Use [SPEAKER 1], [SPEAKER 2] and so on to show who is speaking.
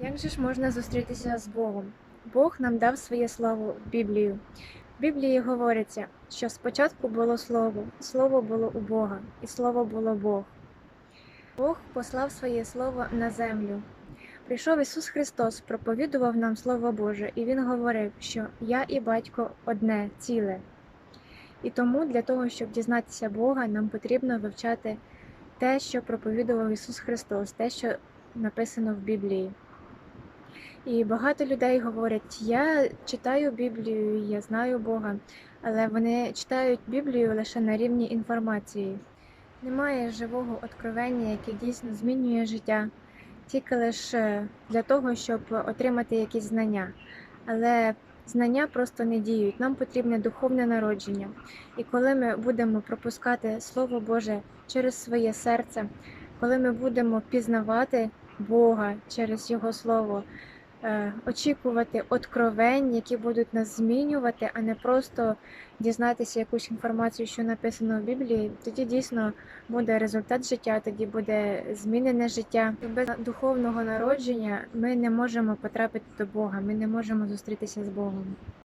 [SPEAKER 1] Як же ж можна зустрітися з Богом? Бог нам дав своє слово в Біблію. В Біблії говориться, що спочатку було слово, слово було у Бога, і слово було Бог. Бог послав своє слово на землю. Прийшов Ісус Христос, проповідував нам Слово Боже, і Він говорив, що я і батько одне, ціле. І тому для того, щоб дізнатися Бога, нам потрібно вивчати те, що проповідував Ісус Христос, те, що написано в Біблії. І багато людей говорять: я читаю Біблію, я знаю Бога, але вони читають Біблію лише на рівні інформації. Немає живого откровення, яке дійсно змінює життя, тільки лише для того, щоб отримати якісь знання. Але знання просто не діють. Нам потрібне духовне народження. І коли ми будемо пропускати Слово Боже через своє серце, коли ми будемо пізнавати Бога через Його Слово, е, очікувати откровень, які будуть нас змінювати, а не просто дізнатися якусь інформацію, що написано в Біблії, тоді дійсно буде результат життя, тоді буде змінене життя. Без духовного народження ми не можемо потрапити до Бога, ми не можемо зустрітися з Богом.